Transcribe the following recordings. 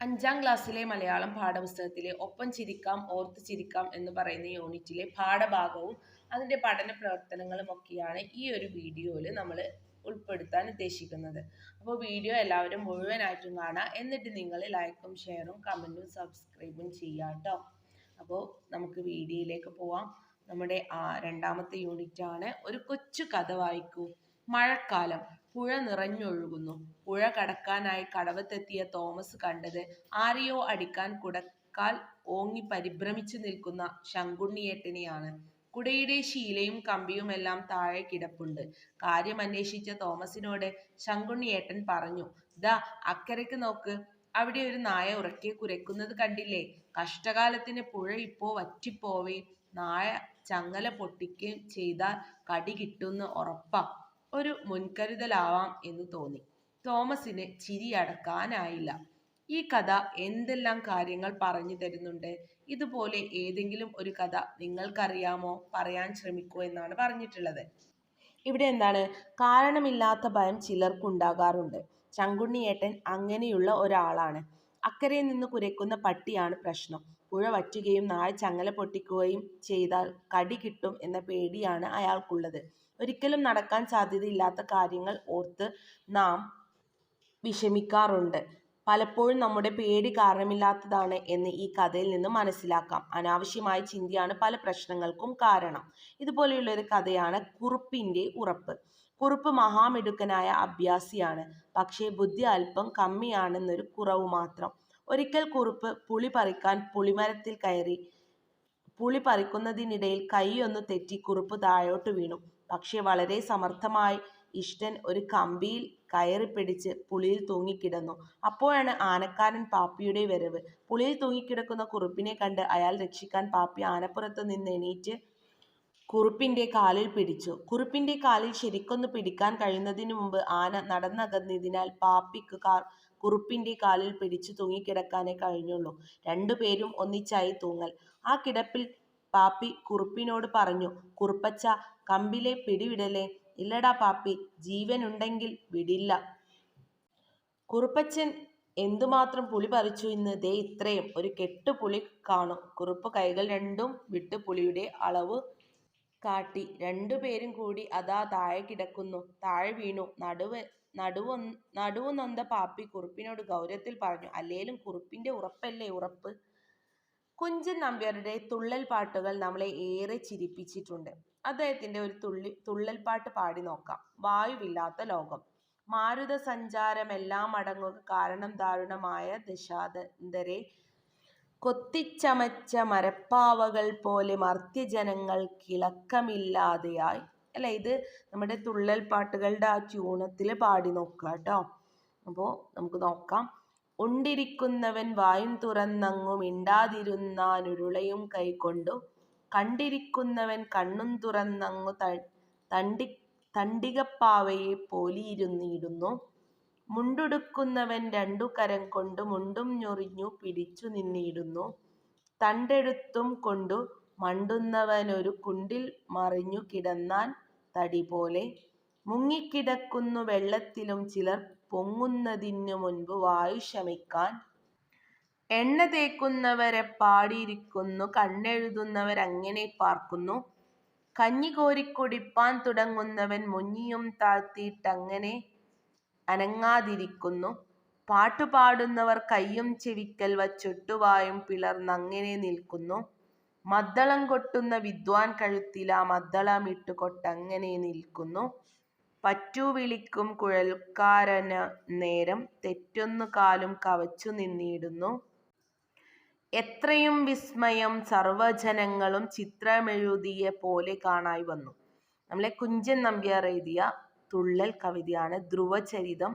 അഞ്ചാം ക്ലാസ്സിലെ മലയാളം പാഠപുസ്തകത്തിലെ ഒപ്പം ചിരിക്കാം ഓർത്ത് ചിരിക്കാം എന്ന് പറയുന്ന യൂണിറ്റിലെ പാഠഭാഗവും അതിന്റെ പഠന പ്രവർത്തനങ്ങളും ഒക്കെയാണ് ഈ ഒരു വീഡിയോയിൽ നമ്മൾ ഉൾപ്പെടുത്താൻ ഉദ്ദേശിക്കുന്നത്. അപ്പോൾ വീഡിയോ എല്ലാവരും മുഴുവനായിട്ടും കാണാം. എന്നിട്ട് നിങ്ങൾ ലൈക്കും ഷെയറും കമന്റും സബ്സ്ക്രൈബും ചെയ്യാം കേട്ടോ. അപ്പോൾ നമുക്ക് വീഡിയോയിലേക്ക് പോവാം. നമ്മുടെ രണ്ടാമത്തെ യൂണിറ്റ് ആണ് ഒരു കൊച്ചു കഥ വായിക്കൂ. മഴക്കാലം. പുഴ നിറഞ്ഞൊഴുകുന്നു. പുഴ കടക്കാനായി കടവത്തെത്തിയ തോമസ് കണ്ടത് ആരെയോ അടിക്കാൻ കുടക്കാൽ ഓങ്ങി പരിഭ്രമിച്ചു നിൽക്കുന്ന ശങ്കുണ്ണിയേട്ടനെയാണ്. കുടയുടെ ശീലയും കമ്പിയുമെല്ലാം താഴെ കിടപ്പുണ്ട്. കാര്യം അന്വേഷിച്ച തോമസിനോട് ശങ്കുണ്ണിയേട്ടൻ പറഞ്ഞു ദാ അക്കരയ്ക്ക് നോക്ക്. അവിടെ ഒരു നായ ഉറക്കെ കുരയ്ക്കുന്നത് കണ്ടില്ലേ? കഷ്ടകാലത്തിന് പുഴ ഇപ്പോ വറ്റിപ്പോവേ. നായ ചങ്ങല പൊട്ടിക്കുകയും ചെയ്താൽ കടി കിട്ടുമെന്ന് ഉറപ്പാ. ഒരു മുൻകരുതലാവാം എന്ന് തോന്നി. തോമസിന് ചിരി അടക്കാനായില്ല. ഈ കഥ എന്തെല്ലാം കാര്യങ്ങൾ പറഞ്ഞു തരുന്നുണ്ട്? ഇതുപോലെ ഏതെങ്കിലും ഒരു കഥ നിങ്ങൾക്കറിയാമോ? പറയാൻ ശ്രമിക്കൂ എന്നാണ് പറഞ്ഞിട്ടുള്ളത്. ഇവിടെ എന്താണ്? കാരണമില്ലാത്ത ഭയം ചിലർക്കുണ്ടാകാറുണ്ട്. ചങ്കുണ്ണിയേട്ടൻ അങ്ങനെയുള്ള ഒരാളാണ്. അക്കരെ നിന്ന് കുരയ്ക്കുന്ന പട്ടിയാണ് പ്രശ്നം. പുഴ വറ്റുകയും നായ ചങ്ങല പൊട്ടിക്കുകയും ചെയ്താൽ കടി കിട്ടും എന്ന പേടിയാണ് അയാൾക്കുള്ളത്. ഒരിക്കലും നടക്കാൻ സാധ്യതയില്ലാത്ത കാര്യങ്ങൾ ഓർത്ത് നാം വിഷമിക്കാറുണ്ട്. പലപ്പോഴും നമ്മുടെ പേടി കാരണമില്ലാത്തതാണ് എന്ന് ഈ കഥയിൽ നിന്ന് മനസ്സിലാക്കാം. അനാവശ്യമായ ചിന്തയാണ് പല പ്രശ്നങ്ങൾക്കും കാരണം. ഇതുപോലെയുള്ള ഒരു കഥയാണ് കുറുപ്പിന്റെ ഉറപ്പ്. കുറുപ്പ് മഹാമിടുക്കനായ അഭ്യാസിയാണ് പക്ഷേ ബുദ്ധി അല്പം കമ്മിയാണെന്നൊരു കുറവ് മാത്രം. ഒരിക്കൽ കുറുപ്പ് പുളി പറിക്കാൻ പുളിമരത്തിൽ കയറി പുളി പറിക്കുന്നതിനിടയിൽ കൈയൊന്ന് തെറ്റി കുറുപ്പ് താഴോട്ട് വീണു. പക്ഷേ വളരെ സമർത്ഥമായി ഇഷ്ടൻ ഒരു കമ്പിയിൽ കയറി പിടിച്ച് പുളിയിൽ തൂങ്ങിക്കിടന്നു. അപ്പോഴാണ് ആനക്കാരൻ പാപ്പിയുടെ വരവ്. പുളിയിൽ തൂങ്ങിക്കിടക്കുന്ന കുറുപ്പിനെ കണ്ട് അയാൾ രക്ഷിക്കാൻ പാപ്പി ആനപ്പുറത്ത് നിന്ന് എണീറ്റ് കുറുപ്പിന്റെ കാലിൽ പിടിച്ചു. കുറുപ്പിന്റെ കാലിൽ ശരിക്കൊന്ന് പിടിക്കാൻ കഴിയുന്നതിന് മുമ്പ് ആന നടന്നകന്നതിനാൽ പാപ്പിക്ക് കാർ കുറുപ്പിന്റെ കാലിൽ പിടിച്ചു തൂങ്ങിക്കിടക്കാനേ കഴിഞ്ഞുള്ളൂ. രണ്ടുപേരും ഒന്നിച്ചായി തൂങ്ങൽ. ആ കിടപ്പിൽ പാപ്പി കുറുപ്പിനോട് പറഞ്ഞു കുറുപ്പച്ച കമ്പിലെ പിടിവിടലേ. ഇല്ലടാ പാപ്പി ജീവനുണ്ടെങ്കിൽ വിടില്ല. കുറുപ്പച്ചൻ എന്തുമാത്രം പുളി പറിച്ചു ഇന്ന്? ദേ ഇത്രയും. ഒരു കെട്ട് പുളി കാണും കുറുപ്പ് കൈകൾ രണ്ടും വിട്ട് പുളിയുടെ അളവ് കാട്ടി. രണ്ടുപേരും കൂടി അതാ താഴെ കിടക്കുന്നു. താഴെ വീണു. നടുവ് നടുവ് നടുവ് നൊന്ത പാപ്പി കുറുപ്പിനോട് ഗൗരവത്തിൽ പറഞ്ഞു അല്ലേലും കുറുപ്പിന്റെ ഉറപ്പല്ലേ ഉറപ്പ്? കുഞ്ചൻ നമ്പ്യാരുടെ തുള്ളൽ പാട്ടുകൾ നമ്മളെ ഏറെ ചിരിപ്പിച്ചിട്ടുണ്ട്. അദ്ദേഹത്തിന്റെ ഒരു തുള്ളി തുള്ളൽ പാട്ട് പാടി നോക്കാം. വായുവില്ലാത്ത ലോകം. മാരുത സഞ്ചാരമെല്ലാം അടങ്ങുക കാരണം ദാരുണമായ ദശാന്തരെ. കൊത്തിച്ചമച്ച മരപ്പാവകൾ പോലെ മർത്യജനങ്ങൾ കിളക്കമില്ലാതെയായി. അല്ല? ഇത് നമ്മുടെ തുള്ളൽ പാട്ടുകളുടെ ആ ട്യൂണത്തിൽ പാടി നോക്കുക കേട്ടോ. അപ്പോൾ നമുക്ക് നോക്കാം. ഉണ്ടിരിക്കുന്നവൻ വായും തുറന്നങ്ങു മിണ്ടാതിരുന്നാനുരുളയും കൈകൊണ്ടു കണ്ടിരിക്കുന്നവൻ കണ്ണും തുറന്നങ്ങു തണ്ടി തണ്ടികപ്പാവയെ പോലിയിരുന്നിടുന്നു. മുണ്ടുടുക്കുന്നവൻ രണ്ടു കരം കൊണ്ട് മുണ്ടും ഞൊറിഞ്ഞു പിടിച്ചു നിന്നിടുന്നു. തണ്ടെടുത്തും കൊണ്ടു മണ്ടുന്നവനൊരു കുണ്ടിൽ മറിഞ്ഞു കിടന്നാൻ തടി പോലെ. മുങ്ങിക്കിടക്കുന്നു വെള്ളത്തിലും ചിലർ പൊങ്ങുന്നതിനു മുൻപ് വായു ശമിക്കാൻ. എണ്ണ തേക്കുന്നവരെ പാടിയിരിക്കുന്നു കണ്ണെഴുതുന്നവരങ്ങനെ പാർക്കുന്നു. കഞ്ഞി കോരിക്കുടിപ്പാൻ തുടങ്ങുന്നവൻ മുഞ്ഞിയും താഴ്ത്തിയിട്ടങ്ങനെ അനങ്ങാതിരിക്കുന്നു. പാട്ടുപാടുന്നവർ കയ്യും ചെവിക്കൽ വച്ചൊട്ടുവായും പിളർന്നങ്ങനെ നിൽക്കുന്നു. മദ്ദളം കൊട്ടുന്ന വിദ്വാൻ കഴുത്തില മദ്ദളമിട്ടു കൊട്ടങ്ങനെ നിൽക്കുന്നു. പറ്റു വിളിക്കും കുഴൽക്കാരന നേരം തെറ്റൊന്നു കാലും കവച്ചു നിന്നിടുന്നു. എത്രയും വിസ്മയം സർവജനങ്ങളും ചിത്രമെഴുതിയ പോലെ കാണായി വന്നു. നമ്മളെ കുഞ്ചൻ നമ്പ്യാർ എഴുതിയ തുള്ളൽ കവിതയാണ് ധ്രുവചരിതം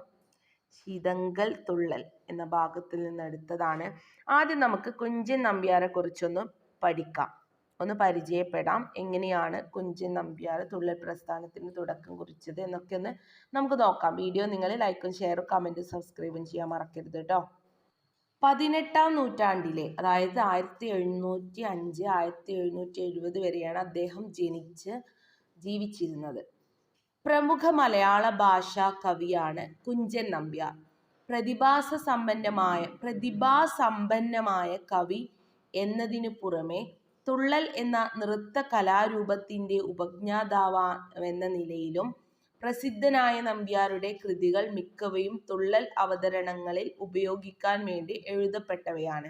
ശീതങ്കൽ തുള്ളൽ എന്ന ഭാഗത്തിൽ നിന്നെടുത്തതാണ് ആദ്യം നമുക്ക് കുഞ്ചൻ നമ്പ്യാരെ കുറിച്ചൊന്ന് പഠിക്കാം. ഒന്ന് പരിചയപ്പെടാം. എങ്ങനെയാണ് കുഞ്ചൻ നമ്പ്യാർ തുള്ളൽ പ്രസ്ഥാനത്തിന് തുടക്കം കുറിച്ചത് എന്നൊക്കെ ഒന്ന് നമുക്ക് നോക്കാം. വീഡിയോ നിങ്ങൾ ലൈക്കും ഷെയറും കമന്റും സബ്സ്ക്രൈബും ചെയ്യാൻ മറക്കരുത് കേട്ടോ പതിനെട്ടാം നൂറ്റാണ്ടിലെ അതായത് ആയിരത്തി എഴുന്നൂറ്റി അഞ്ച് ആയിരത്തി എഴുന്നൂറ്റി എഴുപത് വരെയാണ് അദ്ദേഹം ജനിച്ച് ജീവിച്ചിരുന്നത്. പ്രമുഖ മലയാള ഭാഷാ കവിയാണ് കുഞ്ചൻ നമ്പ്യാർ. പ്രതിഭാസ സമ്പന്നമായ പ്രതിഭാസമ്പന്നമായ കവി എന്നതിനു പുറമെ തുള്ളൽ എന്ന നൃത്ത കലാരൂപത്തിന്റെ നിലയിലും പ്രസിദ്ധനായ നമ്പ്യാരുടെ കൃതികൾ മിക്കവയും തുള്ളൽ അവതരണങ്ങളിൽ ഉപയോഗിക്കാൻ വേണ്ടി എഴുതപ്പെട്ടവയാണ്.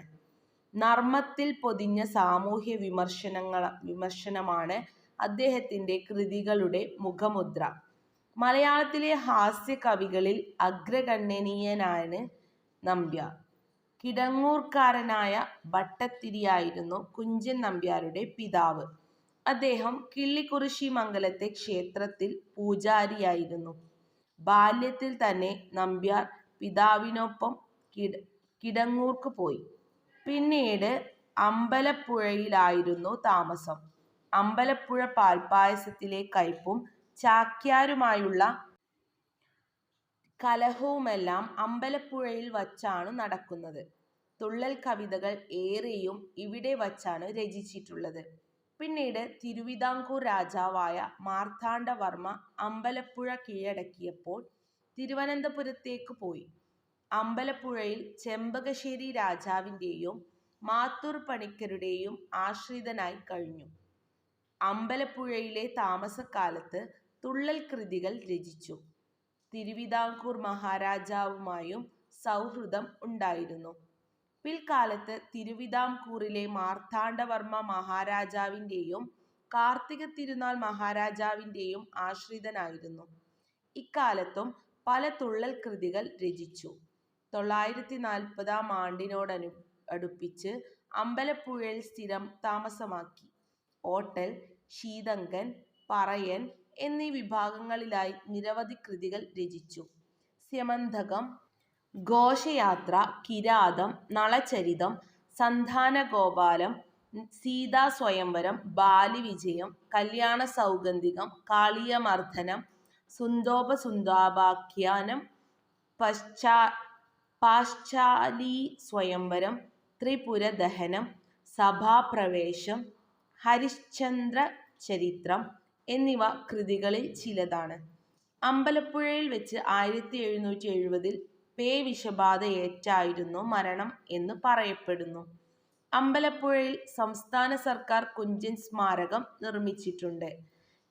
നർമ്മത്തിൽ പൊതിഞ്ഞ സാമൂഹ്യ വിമർശനങ്ങൾ വിമർശനമാണ് അദ്ദേഹത്തിന്റെ കൃതികളുടെ മുഖമുദ്ര. മലയാളത്തിലെ ഹാസ്യ കവികളിൽ അഗ്രഗണ്യനീയനാണ് നമ്പ്യാർ. കിടങ്ങൂർക്കാരനായ ഭട്ടതിരിയായിരുന്നു കുഞ്ചൻ നമ്പ്യാരുടെ പിതാവ്. അദ്ദേഹം കിള്ളിക്കുറിശ്ശിമംഗലത്തെ ക്ഷേത്രത്തിൽ പൂജാരിയായിരുന്നു. ബാല്യത്തിൽ തന്നെ നമ്പ്യാർ പിതാവിനൊപ്പം കിട കിടങ്ങൂർക്ക് പോയി. പിന്നീട് അമ്പലപ്പുഴയിലായിരുന്നു താമസം. അമ്പലപ്പുഴ പാൽപ്പായസത്തിലെ കയ്പും ചാക്യാരുമായുള്ള കലഹവുമെല്ലാം അമ്പലപ്പുഴയിൽ വച്ചാണ് നടക്കുന്നത്. തുള്ളൽ കവിതകൾ ഏറെയും ഇവിടെ വച്ചാണ് രചിച്ചിട്ടുള്ളത്. പിന്നീട് തിരുവിതാംകൂർ രാജാവായ മാർത്താണ്ഡവർമ്മ അമ്പലപ്പുഴ കീഴടക്കിയപ്പോൾ തിരുവനന്തപുരത്തേക്ക് പോയി. അമ്പലപ്പുഴയിൽ ചെമ്പകശ്ശേരി രാജാവിന്റെയും മാത്തൂർ പണിക്കരുടെയും ആശ്രിതനായി കഴിഞ്ഞു. അമ്പലപ്പുഴയിലെ താമസക്കാലത്ത് തുള്ളൽ കൃതികൾ രചിച്ചു. തിരുവിതാംകൂർ മഹാരാജാവുമായും സൗഹൃദം ഉണ്ടായിരുന്നു. പിൽക്കാലത്ത് തിരുവിതാംകൂറിലെ മാർത്താണ്ഡവർമ്മ മഹാരാജാവിന്റെയും കാർത്തിക തിരുനാൾ മഹാരാജാവിന്റെയും ആശ്രിതനായിരുന്നു. ഇക്കാലത്തും പല തുള്ളൽ കൃതികൾ രചിച്ചു. തൊള്ളായിരത്തി നാൽപ്പതാം ആണ്ടിനോടനു അടുപ്പിച്ച് അമ്പലപ്പുഴയിൽ സ്ഥിരം താമസമാക്കി. ഓട്ടൽ, ശീതങ്കൻ, പറയൻ എന്നീ വിഭാഗങ്ങളിലായി നിരവധി കൃതികൾ രചിച്ചു. സ്യമന്തകം, ഘോഷയാത്ര, കിരാതം, നളചരിതം, സന്താനഗോപാലം, സീതാസ്വയംവരം, ബാലിവിജയം, കല്യാണസൗഗന്ധികം, കാളിയമർദ്ദനം, പാശ്ചാലി സ്വയംവരം ത്രിപുരദഹനം, സഭാപ്രവേശം, ഹരിശ്ചന്ദ്രചരിത്രം എന്നിവ കൃതികളിൽ ചിലതാണ്. അമ്പലപ്പുഴയിൽ വെച്ച് ആയിരത്തി എഴുന്നൂറ്റി എഴുപതിൽ പേ വിഷബാധയേറ്റായിരുന്നു മരണം എന്ന് പറയപ്പെടുന്നു. അമ്പലപ്പുഴയിൽ സംസ്ഥാന സർക്കാർ കുഞ്ചൻ സ്മാരകം നിർമ്മിച്ചിട്ടുണ്ട്.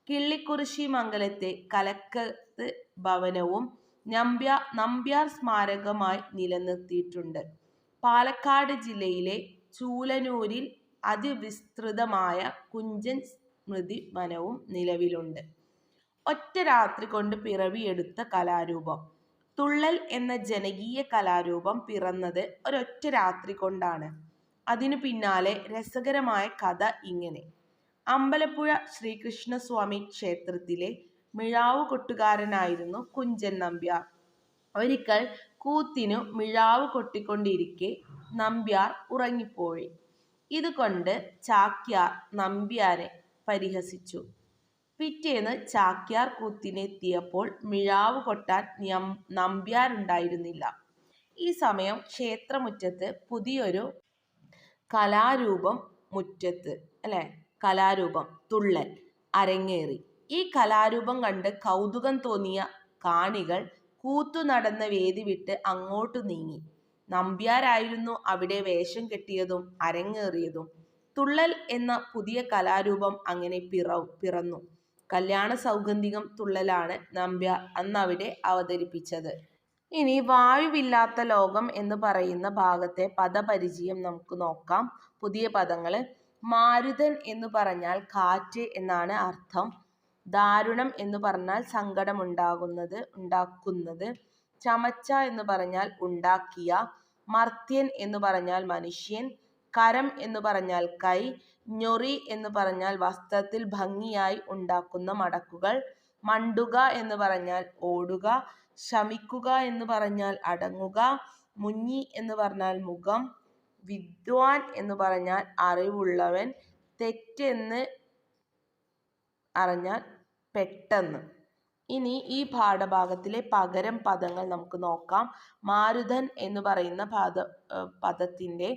കിള്ളിക്കുറിശി മംഗലത്തെ കലക്കത്ത് ഭവനവും നമ്പ്യാർ സ്മാരകമായി നിലനിർത്തിയിട്ടുണ്ട്. പാലക്കാട് ജില്ലയിലെ ചൂലനൂരിൽ അതിവിസ്തൃതമായ കുഞ്ചൻ സ്മൃതിവനവും നിലവിലുണ്ട്. ഒറ്റ രാത്രി കൊണ്ട് പിറവിയെടുത്ത കലാരൂപം. തുള്ളൽ എന്ന ജനകീയ കലാരൂപം പിറന്നത് ഒരൊറ്റ രാത്രി കൊണ്ടാണ്. അതിനു പിന്നാലെ രസകരമായ കഥ ഇങ്ങനെ. അമ്പലപ്പുഴ ശ്രീകൃഷ്ണസ്വാമി ക്ഷേത്രത്തിലെ മിഴാവ് കൊട്ടുകാരനായിരുന്നു കുഞ്ചൻ നമ്പ്യാർ. ഒരിക്കൽ കൂത്തിനു മിഴാവ് കൊട്ടിക്കൊണ്ടിരിക്കെ നമ്പ്യാർ ഉറങ്ങിപ്പോയി. ഇതുകൊണ്ട് ചാക്യാർ നമ്പ്യാരെ പരിഹസിച്ചു. പിറ്റേന്ന് ചാക്യാർ കൂത്തിനെത്തിയപ്പോൾ മിഴാവ് കൊട്ടാൻ നമ്പ്യാരുണ്ടായിരുന്നില്ല. ഈ സമയം ക്ഷേത്രമുറ്റത്ത് പുതിയൊരു കലാരൂപം മുറ്റത്ത് കലാരൂപം തുള്ളൽ അരങ്ങേറി. ഈ കലാരൂപം കണ്ട് കൗതുകം തോന്നിയ കാണികൾ കൂത്തു നടന്ന വേദി വിട്ട് അങ്ങോട്ട് നീങ്ങി. നമ്പ്യാരായിരുന്നു അവിടെ വേഷം കെട്ടിയതും അരങ്ങേറിയതും. തുള്ളൽ എന്ന പുതിയ കലാരൂപം അങ്ങനെ പിറന്നു. കല്യാണ സൗഗന്ധികം തുള്ളലാണ് നമ്പ്യ അന്നവിടെ അവതരിപ്പിച്ചത്. ഇനി വായുവില്ലാത്ത ലോകം എന്ന് പറയുന്ന ഭാഗത്തെ പദപരിചയം നമുക്ക് നോക്കാം. പുതിയ പദങ്ങൾ. മാരുതൻ എന്ന് പറഞ്ഞാൽ കാറ്റ് എന്നാണ് അർത്ഥം. ദാരുണം എന്ന് പറഞ്ഞാൽ സങ്കടം ഉണ്ടാകുന്നത് ഉണ്ടാക്കുന്നത് ചമച്ച എന്ന് പറഞ്ഞാൽ ഉണ്ടാക്കിയ. മർത്യൻ എന്ന് പറഞ്ഞാൽ മനുഷ്യൻ. കരം എന്നു പറഞ്ഞാൽ കൈ. ഞൊറി എന്നു പറഞ്ഞാൽ വസ്ത്രത്തിൽ ഭംഗിയായി ഉണ്ടാക്കുന്ന മടക്കുകൾ. മണ്ടുക എന്നു പറഞ്ഞാൽ ഓടുക. ശമിക്കുക എന്നു പറഞ്ഞാൽ അടങ്ങുക. മുഞ്ഞി എന്നു പറഞ്ഞാൽ മുഖം. വിദ്വാൻ എന്നു പറഞ്ഞാൽ അറിവുള്ളവൻ. തെറ്റ് എന്ന് പറഞ്ഞാൽ പെട്ടെന്ന്. ഇനി ഈ പാഠഭാഗത്തിലെ പകരം പദങ്ങൾ നമുക്ക് നോക്കാം. മാരുതൻ എന്നു പറയുന്ന പദത്തിന്റെ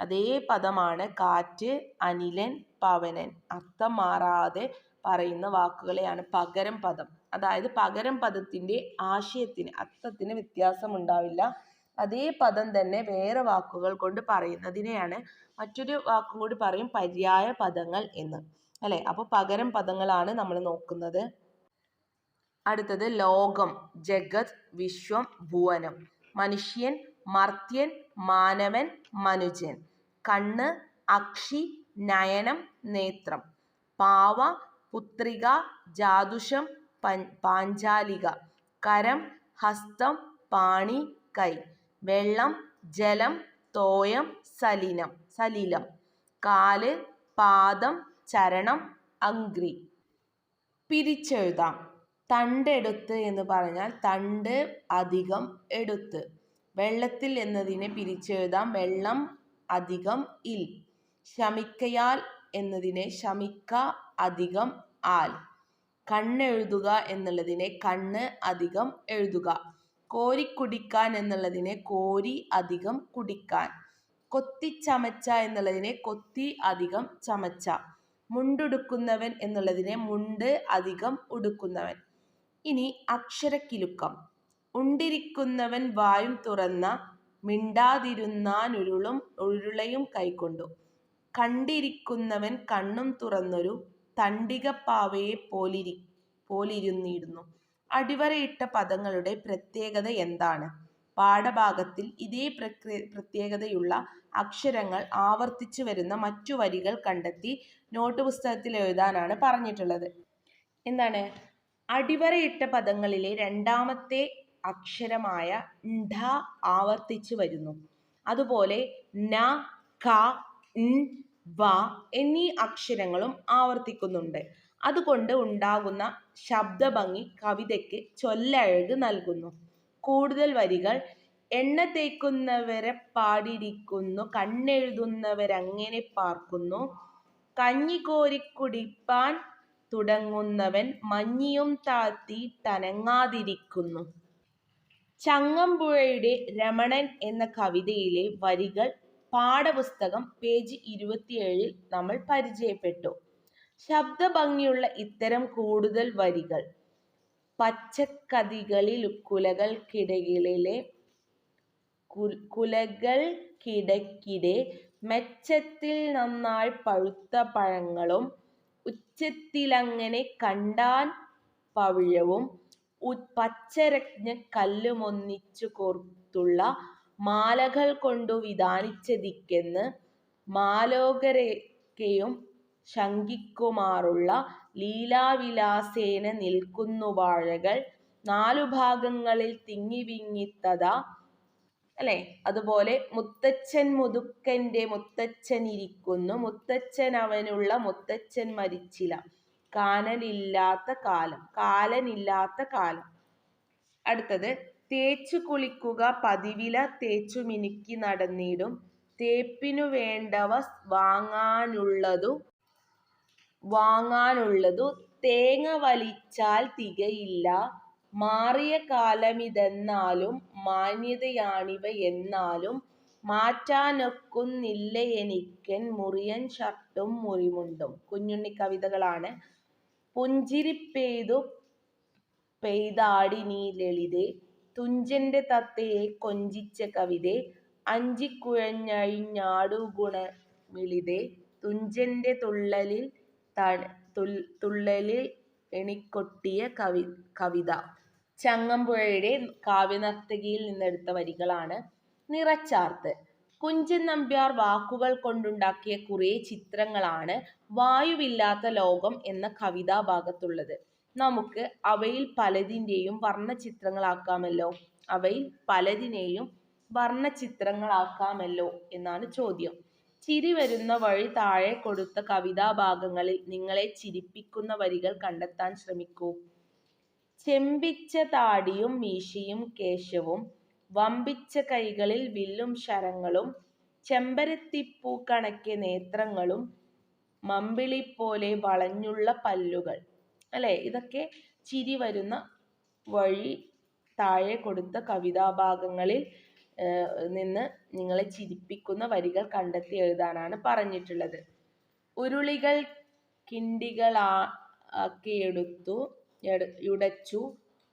അതേ പദമാണ് കാറ്റ്, അനിലൻ, പവനൻ. അർത്ഥം മാറാതെ പറയുന്ന വാക്കുകളെയാണ് പകരം പദം. അതായത് പകരം പദത്തിന്റെ ആശയത്തിന് അർത്ഥത്തിന് വ്യത്യാസം ഉണ്ടാവില്ല അതേ പദം തന്നെ വേറെ വാക്കുകൾ കൊണ്ട് പറയുന്നതിനെയാണ് മറ്റൊരു വാക്കും കൂടി പറയും പര്യായ പദങ്ങൾ എന്ന്. അല്ലേ? അപ്പോൾ പകരം പദങ്ങളാണ് നമ്മൾ നോക്കുന്നത്. അടുത്തത് ലോകം ജഗത് വിശ്വം ഭുവനം. മനുഷ്യൻ മർത്യൻ മാനവൻ മനുജൻ. കണ്ണ് അക്ഷി നയനം നേത്രം. പാവ പുത്രിക ജാതുഷം പാഞ്ചാലിക. കരം ഹസ്തം പാണി കൈ. വെള്ളം ജലം തോയം സലിനം സലിലം. കാൽ പാദം ചരണം അഗ്രി. പിരിച്ചെഴുതാം. തണ്ടെടുത്ത് എന്ന് പറഞ്ഞാൽ തണ്ട് അധികം എടുത്ത്. വെള്ളത്തിൽ എന്നതിനെ പിരിച്ചെഴുതാം വെള്ളം അധികം ഇൽ. ശമിക്കയാൽ എന്നതിനെ ശമിക്ക അധികം ആൽ. കണ്ണെഴുതുക എന്നുള്ളതിനെ കണ്ണ് അധികം എഴുതുക. കോരിക്കുടിക്കാൻ എന്നുള്ളതിനെ കോരി അധികം കുടിക്കാൻ. കൊത്തിച്ചമച്ച എന്നുള്ളതിനെ കൊത്തി അധികം ചമച്ച. മുണ്ടുടുക്കുന്നവൻ എന്നുള്ളതിനെ മുണ്ട് അധികം ഉടുക്കുന്നവൻ. ഇനി അക്ഷരക്കിലുക്കം. ഉണ്ടിരിക്കുന്നവൻ വായും തുറന്ന മിണ്ടാതിരുന്നാനുരുളും ഉരുളയും കൈക്കൊണ്ടു കണ്ടിരിക്കുന്നവൻ കണ്ണും തുറന്നൊരു തണ്ടികപ്പാവയെ പോലിരി പോലിരുന്നിരുന്നു. അടിവരയിട്ട പദങ്ങളുടെ പ്രത്യേകത എന്താണ്? പാഠഭാഗത്തിൽ ഇതേ പ്രത്യേകതയുള്ള അക്ഷരങ്ങൾ ആവർത്തിച്ചു വരുന്ന മറ്റു വരികൾ കണ്ടെത്തി നോട്ട് പുസ്തകത്തിൽ എഴുതാനാണ് പറഞ്ഞിട്ടുള്ളത്. എന്താണ്? അടിവരയിട്ട പദങ്ങളിലെ രണ്ടാമത്തെ അക്ഷരമായ ഢ ആവർത്തിച്ച് വരുന്നു. അതുപോലെ ന ക വ എന്നീ അക്ഷരങ്ങളും ആവർത്തിക്കുന്നുണ്ട്. അതുകൊണ്ട് ഉണ്ടാകുന്ന ശബ്ദഭംഗി കവിതയ്ക്ക് ചൊല്ലഴക് നൽകുന്നു. കൂടുതൽ വരികൾ എണ്ണ തേക്കുന്നവരെ പാടിയിരിക്കുന്നു കണ്ണെഴുതുന്നവരങ്ങനെ പാർക്കുന്നു കഞ്ഞി കോരിക്കുടിപ്പാൻ തുടങ്ങുന്നവൻ മഞ്ഞിയും താത്തി തനങ്ങാതിരിക്കുന്നു. ചങ്ങമ്പുഴയുടെ രമണൻ എന്ന കവിതയിലെ വരികൾ പാഠപുസ്തകം പേജ് ഇരുപത്തിയേഴിൽ നമ്മൾ പരിചയപ്പെട്ടു. ശബ്ദഭംഗിയുള്ള ഇത്തരം കൂടുതൽ വരികൾ പച്ചക്കതികളിൽ കുലകൾക്കിടയിലെ കുലകൾക്കിടയ്ക്കിടെ മെച്ചത്തിൽ നന്നായി പഴുത്ത പഴങ്ങളും ഉച്ചത്തിലങ്ങനെ കണ്ടാൻ പവിഴവും പച്ചരജ്ഞ കല്ലുമൊന്നിച്ചു കോർത്തുള്ള മാലകൾ കൊണ്ടു വിധാനിച്ചതിക്കെന്ന് മാലോകരക്കയും ശങ്കിക്കുമാറുള്ള ലീലാവിലാസേന നിൽക്കുന്നു വാഴകൾ നാലു ഭാഗങ്ങളിൽ തിങ്ങിവിങ്ങിത്തതാ അല്ലെ? അതുപോലെ മുത്തച്ഛൻ മുതുക്കന്റെ മുത്തച്ഛൻ ഇരിക്കുന്നു മുത്തച്ഛൻ അവനുള്ള മുത്തച്ഛൻ മരിച്ചില്ല. കാനലില്ലാത്ത കാലം കാലനില്ലാത്ത കാലം. അടുത്തത് തേച്ചു കുളിക്കുക പതിവില തേച്ചു മിനുക്കി നടന്നിടും തേപ്പിനു വേണ്ടവ വാങ്ങാനുള്ളതു വാങ്ങാനുള്ളതു തേങ്ങ വലിച്ചാൽ തികയില്ല മാറിയ കാലമിതെന്നാലും മാന്യതയാണിവ എന്നാലും മാറ്റാനൊക്കുന്നില്ല എനിക്കൻ മുറിയൻ ഷർട്ടും മുറിമുണ്ടും. കുഞ്ഞുണ്ണി കവിതകളാണ് പുഞ്ചിരിപ്പെയ്തു പെയ്താടി നീ ലളിതേ തുഞ്ചന്റെ തത്തയെ കൊഞ്ചിച്ച കവിതേ അഞ്ചിക്കുഴഞ്ഞഴിഞ്ഞാടു ഗുണമിളിതേ തുഞ്ചന്റെ തുള്ളലിൽ തുള്ളലിൽ എണിക്കൊട്ടിയ കവി കവിത. ചങ്ങമ്പുഴയുടെ കാവ്യനർത്തകിയിൽ നിന്നെടുത്ത വരികളാണ് നിറച്ചാർത്ത്. കുഞ്ചൻ നമ്പ്യാർ വാക്കുകൾ കൊണ്ടുണ്ടാക്കിയ കുറേ ചിത്രങ്ങളാണ് വായുവില്ലാത്ത ലോകം എന്ന കവിതാഭാഗത്തുള്ളത് നമുക്ക് അവയിൽ പലതിന്റെയും വർണചിത്രങ്ങളാക്കാമല്ലോ? അവയിൽ പലതിനെയും വർണചിത്രങ്ങളാക്കാമല്ലോ എന്നാണ് ചോദ്യം. ചിരി വരുന്ന വഴി താഴെ കൊടുത്ത കവിതാഭാഗങ്ങളിൽ നിങ്ങളെ ചിരിപ്പിക്കുന്ന വരികൾ കണ്ടെത്താൻ ശ്രമിക്കൂ. ചെമ്പിച്ച താടിയും മീശയും കേശവും വമ്പിച്ച കൈകളിൽ വില്ലും ശരങ്ങളും ചെമ്പരത്തിപ്പൂ കണക്കെ നേത്രങ്ങളും മമ്പിളി പോലെ വളഞ്ഞുള്ള പല്ലുകൾ. അല്ലെ? ഇതൊക്കെ ചിരി വരുന്ന വഴി താഴെ കൊടുത്ത കവിതാഭാഗങ്ങളിൽ നിന്ന് നിങ്ങളെ ചിരിപ്പിക്കുന്ന വരികൾ കണ്ടെത്തി എഴുതാനാണ് പറഞ്ഞിട്ടുള്ളത്. ഉരുളികൾ കിണ്ടികളാക്കിയെടുത്തു ഉടച്ചു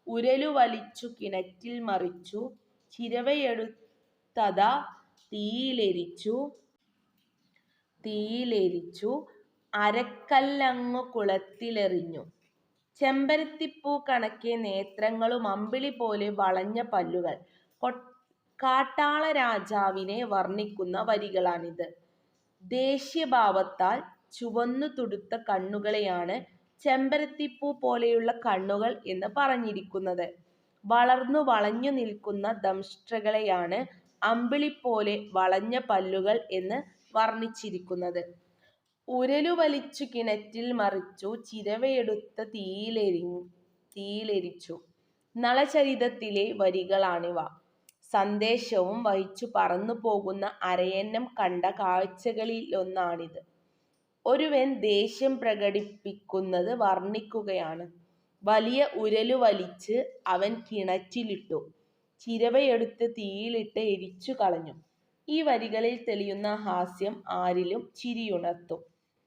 ഉരലു വലിച്ചു കിണറ്റിൽ മറിച്ചു ചിരവയെടു തഥാ തീയിലെരിച്ചു. തീയിലെരിച്ചു. അരക്കല്ലങ്ങു കുളത്തിലെറിഞ്ഞു. ചെമ്പരത്തിപ്പൂ കണക്കെ നേത്രങ്ങളും അമ്പിളി പോലെ വളഞ്ഞ പല്ലുകൾ. കാട്ടാള രാജാവിനെ വർണിക്കുന്ന വരികളാണിത്. ദേഷ്യഭാവത്താൽ ചുവന്നു തുടുത്ത കണ്ണുകളെയാണ് ചെമ്പരത്തിപ്പൂ പോലെയുള്ള കണ്ണുകൾ എന്ന് പറഞ്ഞിരിക്കുന്നത്. വളർന്നു വളഞ്ഞു നിൽക്കുന്ന ദംഷ്ട്രകളെയാണ് അമ്പിളിപ്പോലെ വളഞ്ഞ പല്ലുകൾ എന്ന് വർണിച്ചിരിക്കുന്നത്. ഉരലു വലിച്ചു കിണറ്റിൽ മറിച്ചു ചിരവയെടുത്ത തീയിലെരി തീയിലെരിച്ചു. നളചരിതത്തിലെ വരികളാണിവ. സന്ദേശവും വഹിച്ചു പറന്നു പോകുന്ന അരയന്നം കണ്ട കാഴ്ചകളിലൊന്നാണിത് ഒരുവൻ ദേഷ്യം പ്രകടിപ്പിക്കുന്നത് വർണിക്കുകയാണ്. വലിയ ഉരലു വലിച്ച് അവൻ കിണറ്റിലിട്ടു. ചിരവയെടുത്ത് തീയിലിട്ട് എരിച്ചു കളഞ്ഞു. ഈ വരികളിൽ തെളിയുന്ന ഹാസ്യം ആരിലും ചിരിയുണർത്തും.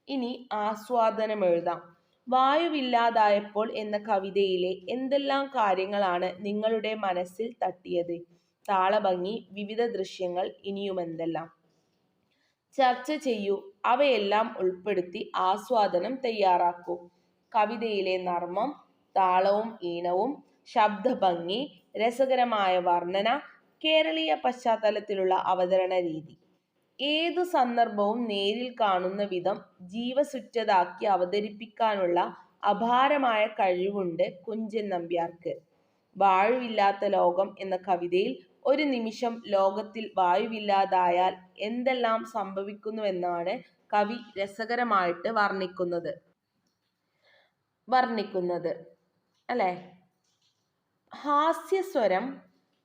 ഇനി ആസ്വാദനം ആസ്വാദനമെഴുതാം വായുവില്ലാതായപ്പോൾ എന്ന കവിതയിലെ എന്തെല്ലാം കാര്യങ്ങളാണ് നിങ്ങളുടെ മനസ്സിൽ തട്ടിയത്? താളഭംഗി വിവിധ ദൃശ്യങ്ങൾ ഇനിയുമെന്തെല്ലാം? ചർച്ച ചെയ്യൂ. അവയെല്ലാം ഉൾപ്പെടുത്തി ആസ്വാദനം തയ്യാറാക്കൂ. കവിതയിലെ നർമ്മം താളവും ഈണവും ശബ്ദഭംഗി രസകരമായ വർണന കേരളീയ പശ്ചാത്തലത്തിലുള്ള അവതരണ രീതി ഏതു സന്ദർഭവും നേരിൽ കാണുന്ന വിധം ജീവസുറ്റതാക്കി അവതരിപ്പിക്കാനുള്ള അപാരമായ കഴിവുണ്ട് കുഞ്ചൻ നമ്പ്യാർക്ക്. വായുവില്ലാത്ത ലോകം എന്ന കവിതയിൽ ഒരു നിമിഷം ലോകത്തിൽ വായുവില്ലാതായാൽ എന്തെല്ലാം സംഭവിക്കുന്നുവെന്നാണ് കവി രസകരമായിട്ട് വർണിക്കുന്നത്. വർണിക്കുന്നത്. അല്ലേ? ഹാസ്യസ്വരം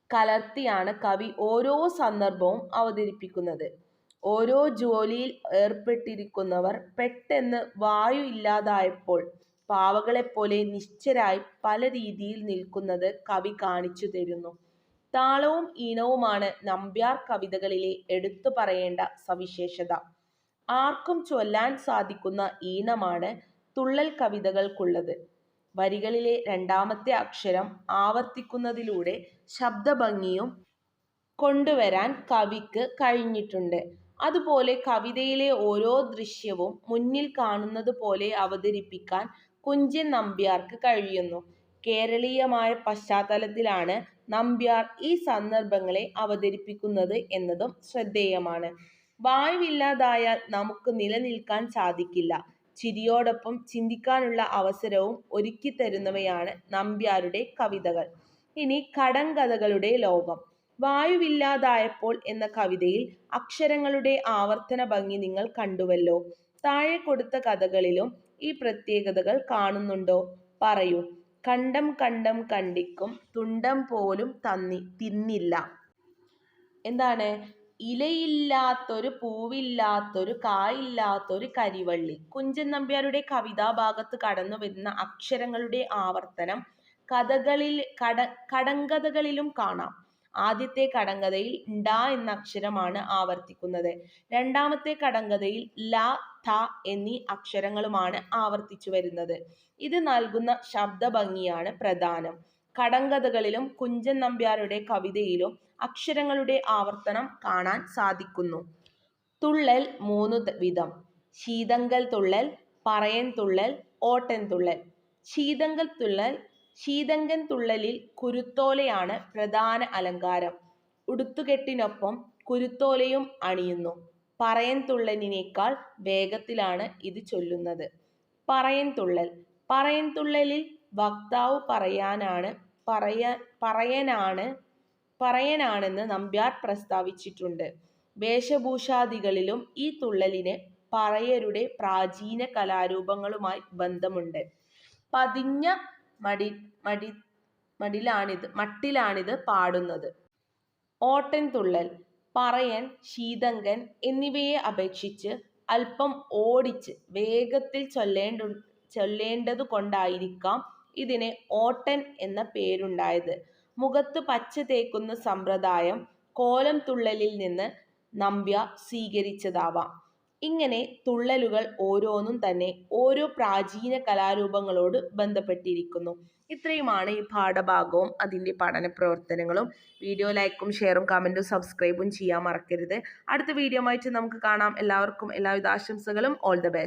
കലർത്തിയാണ് കവി ഓരോ സന്ദർഭവും അവതരിപ്പിക്കുന്നത്. ഓരോ ജോലിയിൽ ഏർപ്പെട്ടിരിക്കുന്നവർ പെട്ടെന്ന് വായു ഇല്ലാതായപ്പോൾ പാവകളെപ്പോലെ നിശ്ചരായി പല രീതിയിൽ നിൽക്കുന്നത് കവി കാണിച്ചു തരുന്നു. താളവും ഈണവുമാണ് നമ്പ്യാർ കവിതകളിലെ എടുത്തു പറയേണ്ട സവിശേഷത. ആർക്കും ചൊല്ലാൻ സാധിക്കുന്ന ഈണമാണ് തുള്ളൽ കവിതകൾക്കുള്ളത്. വരികളിലെ രണ്ടാമത്തെ അക്ഷരം ആവർത്തിക്കുന്നതിലൂടെ ശബ്ദഭംഗിയും കൊണ്ടുവരാൻ കവിക്ക് കഴിഞ്ഞിട്ടുണ്ട്. അതുപോലെ കവിതയിലെ ഓരോ ദൃശ്യവും മുന്നിൽ കാണുന്നത് പോലെ അവതരിപ്പിക്കാൻ കുഞ്ചൻ നമ്പ്യാർക്ക് കഴിയുന്നു. കേരളീയമായ പശ്ചാത്തലത്തിലാണ് നമ്പ്യാർ ഈ സന്ദർഭങ്ങളെ അവതരിപ്പിക്കുന്നത് എന്നതും ശ്രദ്ധേയമാണ്. വായുവില്ലാതായാൽ നമുക്ക് നിലനിൽക്കാൻ സാധിക്കില്ല. ചിരിയോടൊപ്പം ചിന്തിക്കാനുള്ള അവസരവും ഒരുക്കിത്തരുന്നവയാണ് നമ്പ്യാരുടെ കവിതകൾ. ഇനി കടങ്കഥകളുടെ ലോകം. വായുവില്ലാതായപ്പോൾ എന്ന കവിതയിൽ അക്ഷരങ്ങളുടെ ആവർത്തന ഭംഗി നിങ്ങൾ കണ്ടുവല്ലോ. താഴെ കൊടുത്ത കഥകളിലും ഈ പ്രത്യേകതകൾ കാണുന്നുണ്ടോ? പറയൂ. കണ്ടം കണ്ടം കണ്ടിക്കും തുണ്ടം പോലും തന്നി തിന്നില്ല. എന്താണ്? ഇലയില്ലാത്തൊരു പൂവില്ലാത്തൊരു കായില്ലാത്തൊരു കരിവള്ളി. കുഞ്ചൻ നമ്പ്യാരുടെ കവിതാഭാഗത്ത് കടന്നു വരുന്ന അക്ഷരങ്ങളുടെ ആവർത്തനം കഥകളിൽ കട കടങ്കഥകളിലും കാണാം. ആദ്യത്തെ കടങ്കഥയിൽ ഡ എന്ന അക്ഷരമാണ് ആവർത്തിക്കുന്നത്. രണ്ടാമത്തെ കടങ്കഥയിൽ ല ഥ എന്നീ അക്ഷരങ്ങളുമാണ് ആവർത്തിച്ചു വരുന്നത്. ഇത് നൽകുന്ന ശബ്ദഭംഗിയാണ് പ്രധാനം. കടങ്കഥകളിലും കുഞ്ചൻ നമ്പ്യാരുടെ കവിതയിലും അക്ഷരങ്ങളുടെ ആവർത്തനം കാണാൻ സാധിക്കുന്നു. തുള്ളൽ മൂന്ന് വിധം. ശീതങ്കൽ തുള്ളൽ പറയൻ തുള്ളൽ ഓട്ടൻ തുള്ളൽ. ശീതങ്കൽ തുള്ളൽ ശീതങ്കൻ തുള്ളലിൽ കുരുത്തോലയാണ് പ്രധാന അലങ്കാരം. ഉടുത്തുകെട്ടിനൊപ്പം കുരുത്തോലയും അണിയുന്നു. പറയൻ തുള്ളലിനേക്കാൾ വേഗത്തിലാണ് ഇത് ചൊല്ലുന്നത്. പറയൻ തുള്ളൽ. പറയൻ തുള്ളലിൽ വക്താവ് പറയാനാണ് പറയ പറയനാണ് പറയനാണെന്ന് നമ്പ്യാർ പ്രസ്താവിച്ചിട്ടുണ്ട്. വേഷഭൂഷാദികളിലും ഈ തുള്ളലിന് പറയരുടെ പ്രാചീന കലാരൂപങ്ങളുമായി ബന്ധമുണ്ട്. പതിഞ്ഞ മടി മടി മടിലാണിത് മട്ടിലാണിത് പാടുന്നത്. ഓട്ടൻ തുള്ളൽ പറയൻ ശീതങ്കൻ എന്നിവയെ അപേക്ഷിച്ച് അല്പം ഓടിച്ച് വേഗത്തിൽ ചൊല്ലേണ്ട ചൊല്ലേണ്ടതു കൊണ്ടായിരിക്കാം ഇതിന് ഓട്ടൻ എന്ന പേരുണ്ടായത്. മുഖത്ത് പച്ച തേക്കുന്ന സമ്പ്രദായം കോലം തുള്ളലിൽ നിന്ന് നമ്പ്യ സ്വീകരിച്ചതാവാം. ഇങ്ങനെ തുള്ളലുകൾ ഓരോന്നും തന്നെ ഓരോ പ്രാചീന കലാരൂപങ്ങളോട് ബന്ധപ്പെട്ടിരിക്കുന്നു. ഇത്രയുമാണ് ഈ പാഠഭാഗവും അതിന്റെ പഠന പ്രവർത്തനങ്ങളും. വീഡിയോ ലൈക്കും ഷെയറും കമന്റും സബ്സ്ക്രൈബും ചെയ്യാൻ മറക്കരുത്. അടുത്ത വീഡിയോ ആയിട്ട് നമുക്ക് കാണാം. എല്ലാവർക്കും എല്ലാവിധ ആശംസകളും. All the best